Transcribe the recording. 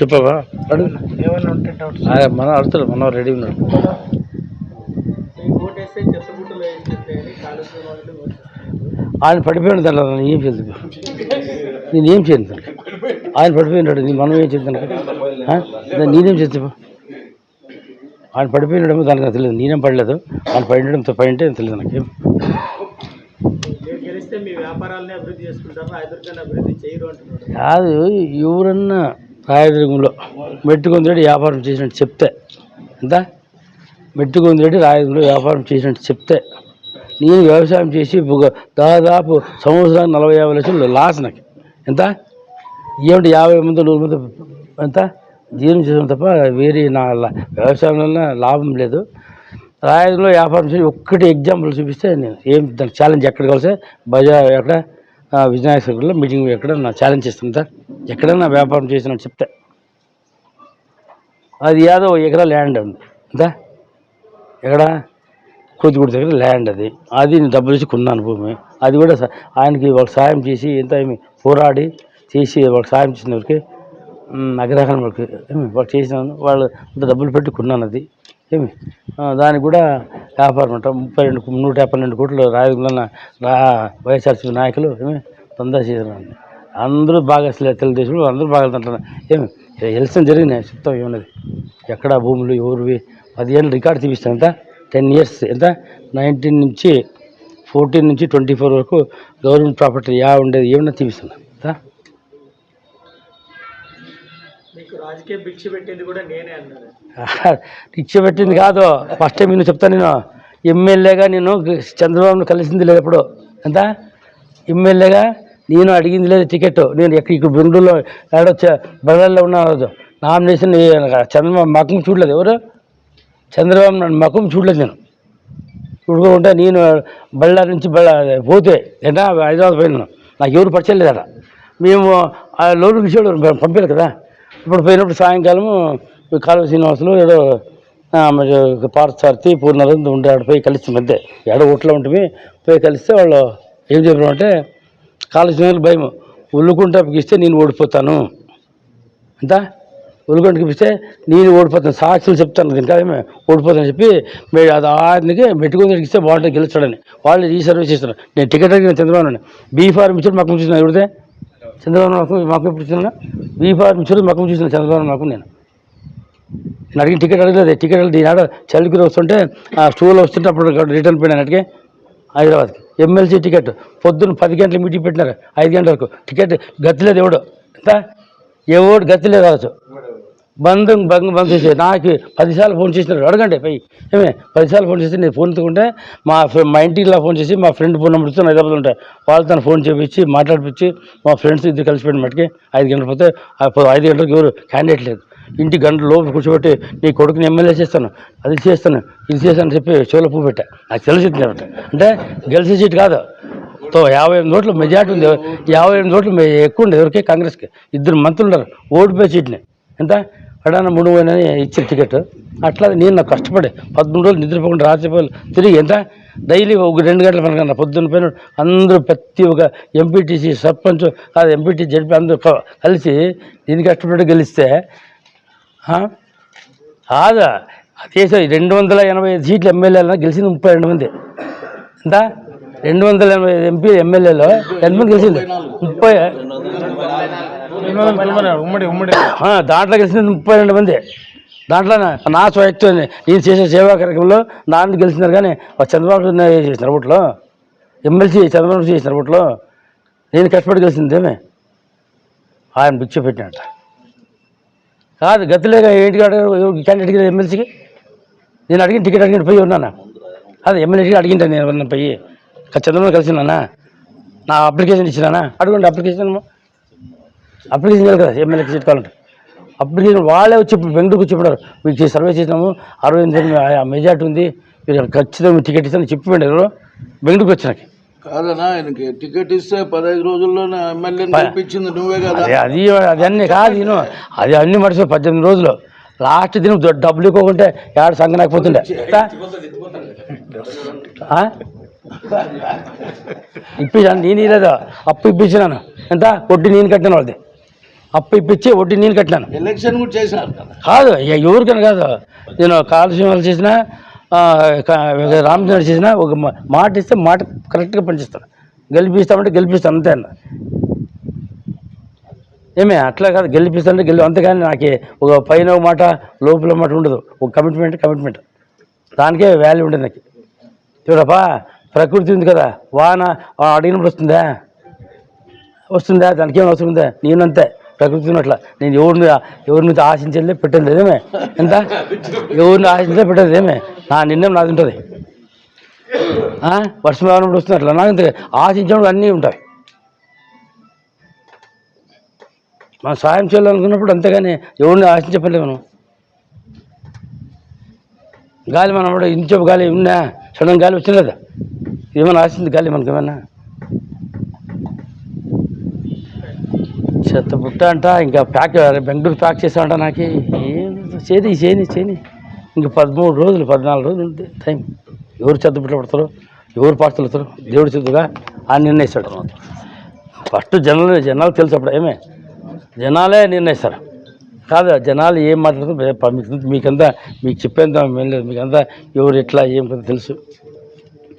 చెప్పవా? అడుగు ఏమైనా ఉంటే డౌట్స్ మనం అడుగుతాడు మనం రెడీ ఉన్నాడు. ఆయన పడిపోయిన దాంట్లో నేను ఏం చేయదు నేను ఏం చేయను దానికి. ఆయన పడిపోయినాడు నీ మనం ఏం చేద్దాం నేనేం చేద్దాం ఆయన పడిపోయినాడేమో దానికి నాకు తెలియదు. నేనేం పడలేదు. ఆయన పడినడంతో పడింటే తెలియదు నాకేం. కాదు ఎవరన్నా రాయదుర్గంలో మెట్టుకొందిరెడ్డి వ్యాపారం చేసినట్టు చెప్తే. ఎంత మెట్టుకొందిరెడ్డి రాయదుర్గంలో వ్యాపారం చేసినట్టు చెప్తే. నేను వ్యవసాయం చేసి దాదాపు సంవత్సరానికి నలభై యాభై లక్షలు లాస్ నాకు. ఎంత? ఏమిటి యాభై మంది నూరు మంది ఎంత? జీవనం చేసాం తప్ప వేరే నా వ్యవసాయంలో వ్యవసాయం వల్ల లాభం లేదు. రాయదుర్గంలో వ్యాపారం చేసి ఒక్కటి ఎగ్జాంపుల్ చూపిస్తే నేను ఏం దానికి ఛాలెంజ్ ఎక్కడ కలిసే? బజార్ ఎక్కడ? ఆ, సర్కిల్లో మీటింగ్ ఎక్కడన్నా ఛాలెంజ్ చేస్తుంది? సార్ ఎక్కడన్నా వ్యాపారం చేసినా చెప్తే. అది ఏదో ఒక ఎకరా ల్యాండ్ ఉంది. అంతా ఎక్కడ? కూతుగుడి దగ్గర ల్యాండ్ అది. అది నేను డబ్బులు ఇచ్చి కొన్నాను భూమి. అది కూడా ఆయనకి వాళ్ళకి సాయం చేసి ఎంత ఏమి పోరాడి చేసి వాళ్ళకి సాయం చేసిన వరకు అగ్రహారం అగ్రహం వాళ్ళకి వాళ్ళు చేసినాను వాళ్ళు డబ్బులు పెట్టి కొన్నాను అది. ఏమి? దానికి కూడా వ్యాపారం ముప్పై రెండు నూట యాభై రెండు కోట్లు రాయలన్న రా వైఎస్ఆర్సీపీ నాయకులు ఏమి? తొందర చేసినారు అందరూ బాగా అసలు తెలుగుదేశంలో అందరూ బాగా అంటున్నారు. ఏమి? ఎలక్షన్ జరిగినాయి చెప్తాం ఏమన్నది? ఎక్కడ భూములు ఎవరివి? పదిహేను రికార్డు చూపిస్తాను ఎంత? టెన్ ఇయర్స్ ఎంత? నైన్టీన్ నుంచి ఫోర్టీన్ నుంచి ట్వంటీ ఫోర్ వరకు గవర్నమెంట్ ప్రాపర్టీ యా ఉండేది ఏమన్నా చూపిస్తున్నా భిక్ష పెట్టింది కాదు. ఫస్ట్ టైం నేను చెప్తాను నేను. ఎమ్మెల్యేగా నేను చంద్రబాబును కలిసింది లేదు ఎప్పుడు. ఎంత? ఎమ్మెల్యేగా నేను అడిగింది లేదు టికెట్. నేను ఎక్కడ ఇక్కడ బెంగళూరులో ఎక్కడో బళ్ళల్లో ఉన్న రోజు నామినేషన్ చంద్రబాబు మకం చూడలేదు ఎవరు? చంద్రబాబు నన్ను మకం చూడలేదు నేను. చూడుకుంటే నేను బళ్ళారి నుంచి బళ్ళ పోతే ఏంటా? హైదరాబాద్ పోయినాను. నాకు ఎవరు పరిచయం లేదా మేము ఆ లోను విషయంలో పంపారు కదా. ఇప్పుడు పోయినప్పుడు సాయంకాలము కాలువ శ్రీనివాసులు ఏదో ఆ, మరి పూర్ణాలు ఉంటే ఆడ పోయి కలిసి మధ్య. ఏడ ఒట్లో ఉంటుంది పోయి కలిస్తే వాళ్ళు ఏం చెప్పారంటే కాలువ శ్రీనివాసులు భయం ఉల్లుకుంటకి ఇస్తే నేను ఓడిపోతాను. ఎంత ఉల్లుగొండకి ఇస్తే నేను ఓడిపోతాను సాక్షులు చెప్తాను దీనికి ఏమే ఓడిపోతాను చెప్పి మే అది ఆయనకి పెట్టుకుని ఇస్తే బాగుంటుంది గెలుస్తాడని. వాళ్ళు ఈ సర్వీస్ చేస్తారు నేను టికెట్ అడిగిన చంద్రబాబు నాయుడు. బీ ఫార్మ్ ఇచ్చాడు మాకు చూసిన ఎవరిదే? చంద్రబాబు మాకు మాకు ఎప్పుడు చూసిన బీఫార్ ఫార్మ్ మాకు చూసిన చంద్రబాబు మాకు నేను. నేను అడిగిన టికెట్ అడగలేదు. టికెట్ అడిగి ఈనాడు చలికి వస్తుంటే ఆ స్టూలో వస్తుంటే అప్పుడు రిటర్న్ పోయినానికి హైదరాబాద్కి. MLC ticket. పొద్దున్న పది గంటల మీటింగ్ పెట్టినారు ఐదు గంటల వరకు. టికెట్ గతిలేదు ఎవడు? ఎంత? ఎవడు గతిలేదు కావచ్చు బంధు బంధు బంద్ చేసి నాకు పదిసార్లు ఫోన్ చేసినారు అడగండి పై ఏమే పదిసార్లు ఫోన్ చేసి నేను ఫోన్ ఎత్తుకుంటే మా మా ఇంటికి ఫోన్ చేసి మా ఫ్రెండ్ ఫోన్ నెంబర్ ఇస్తే హైదరాబాద్ ఉంటాయి. వాళ్ళతో ఫోన్ చేపించి మాట్లాడిపించి మా ఫ్రెండ్స్ ఇద్దరు కలిసిపోయిన మటుకి ఐదు గంటలు పోతే ఆ ఐదు గంటలకు ఎవరు క్యాండిడేట్ లేదు. ఇంటి గంట లోపల కూర్చోబెట్టి నీ కొడుకుని ఎమ్మెల్యే చేస్తాను అది చేస్తాను ఇది చేస్తాను చెప్పి చెవుల పువ్వు పెట్టా. నాకు తెలిసింది అంటే గెలిచే సీట్ కాదు. తో యాభై ఎనిమిది ఓట్లు మెజార్టీ ఉంది. యాభై ఎనిమిది ఓట్లు ఎక్కువ ఉండేది ఎవరికి? కాంగ్రెస్కి. ఇద్దరు మంత్రులు ఉన్నారు. ఓడిపోయి సీట్ని. ఎంత? అడాన మూడు పోయిన ఇచ్చిన టికెట్. అట్లా నేను నాకు కష్టపడి పదమూడు రోజులు నిద్రపోకుండా రాత్రిపోయి తిరిగి ఎంత? డైలీ ఒక రెండు గంటల పని పొద్దున్న పైన అందరూ ప్రతి ఒక్క ఎంపీటీసీ సర్పంచ్ కాదు ఎంపీటీ జడ్పీ అందరూ కలిసి నేను కష్టపడి గెలిస్తే కాదా? దేశం రెండు వందల ఎనభై సీట్లు ఎమ్మెల్యేలన్నా గెలిచింది ముప్పై రెండు మంది. ఎంత? రెండు వందల ఎనభై ఎంపీ ఎమ్మెల్యేలో ఎంతమంది గెలిచింది ముప్పై దాంట్లో గెలిచింది ముప్పై రెండు మంది. దాంట్లో నా- స్వయక్తం నేను చేసే సేవా కార్యక్రమంలో నాన్న గెలిచినారు కానీ చంద్రబాబు నాయుడు చేసినారు ఓట్లో ఎమ్మెల్సీ చంద్రబాబు చేసినారు ఓట్లో నేను కష్టపడి గెలిచిందేమే ఆయన భిక్ష పెట్టినట్ట. కాదు గతిలేక ఏంటి క్యాండిడేట్ ఎమ్మెల్సీకి? నేను అడిగిన టికెట్ అడిగిన పోయి ఉన్నానా? అదే ఎమ్మెల్యే టికెట్ అడిగింటా నేను పోయి? చంద్రబాబు కలిసినానా? నా అప్లికేషన్ ఇచ్చినానా? అడగండి అప్లికేషన్ అప్లికేషన్ చేయాలి కదా ఎమ్మెల్యే సీట్ కావాలంటే. అప్లికేషన్ వాళ్ళే వచ్చి బెంగళూరుకు వచ్చి చెప్పారు మీకు సర్వే చేసినాము. అరవై ఎనిమిది మెజార్టీ ఉంది. మీరు ఖచ్చితంగా టికెట్ ఇస్తాను చెప్పి ఎవరు? బెంగళూరుకు వచ్చినాకి. కాదనా ఆయనకి టికెట్ ఇస్తే పదహైదు రోజుల్లోనే గెలిపించింది నువ్వే కదా. అదే అది అన్నీ కాదు నేను అది అన్ని మనిషి పద్దెనిమిది రోజులు. లాస్ట్ దినం డబ్బులు ఇవ్వకుంటే ఏడు సంగనాకపోతుండే ఇప్పించాను నేను ఇవ్వలేదు అప్పు ఇప్పించినాను ఎంత? వడ్డీ నేను కట్టిన వాళ్ళది. అప్పు ఇప్పించి వడ్డీ నేను కట్టినాను. ఎలక్షన్ కూడా చేసినారు కదా. ఎవరికైనా కాదు. నేను కాలుష్యం చేసిన రామచంద్ర చేసిన ఒక మాట ఇస్తే మాట కరెక్ట్గా పనిచేస్తాను. గెలిపిస్తామంటే గెలిపిస్తాను అంతే అన్న. ఏమే అట్లా కాదు. గెలిపిస్తానంటే గెలి అంతేగాని నాకు ఒక పైన ఒక మాట లోపల మాట ఉండదు. ఒక కమిట్మెంట్ కమిట్మెంట్ దానికే వాల్యూ ఉండదు నాకు. చూడప్పా ప్రకృతి ఉంది కదా వాన అడిగినప్పుడు వస్తుందా? వస్తుందా? దానికి ఏం అవసరం ఉందా? నేనంతే ప్రకృతి ఉన్నట్ల. నేను ఎవరిని ఎవరి నుంచి ఆశించలే పెట్టలేదు ఏమే ఎంత? ఎవరిని ఆశించలే పెట్టేది ఏమే నా నిర్ణయం నాది ఉంటుంది. వర్షం రావడం వస్తుంది అట్లా నాకు అంతే ఆశించినప్పుడు అన్నీ ఉంటాయి. మనం సాయం చేయాలనుకున్నప్పుడు అంతేగాని ఎవరిని ఆశించే మనం. గాలి మనం కూడా ఇంచపు గాలి ఉన్నా సడన్ గాలి వచ్చింది ఏమైనా ఆశింది గాలి మనకు ఏమైనా? చెత్త పుట్ట అంట ఇంకా ప్యాక్ బెంగళూరు ప్యాక్ చేసామంట నాకు. ఏం చేని చేయని చేయని ఇంక పదమూడు రోజులు పద్నాలుగు రోజులు ఉంది టైం. ఎవరు చెత్త పుట్ట పడతారు? ఎవరు పాడుతారు దేవుడు చెత్తగా అని నిర్ణయిస్తాడు. ఫస్ట్ జనాలు జనాలు తెలుసు అప్పుడు ఏమే? జనాలే నిర్ణయిస్తారు. కాదు జనాలు ఏం మాట్లాడుతారు మీకంతా మీకు చెప్పేంత ఏం లేదు. మీకంతా ఎవరు ఎట్లా ఏం తెలుసు.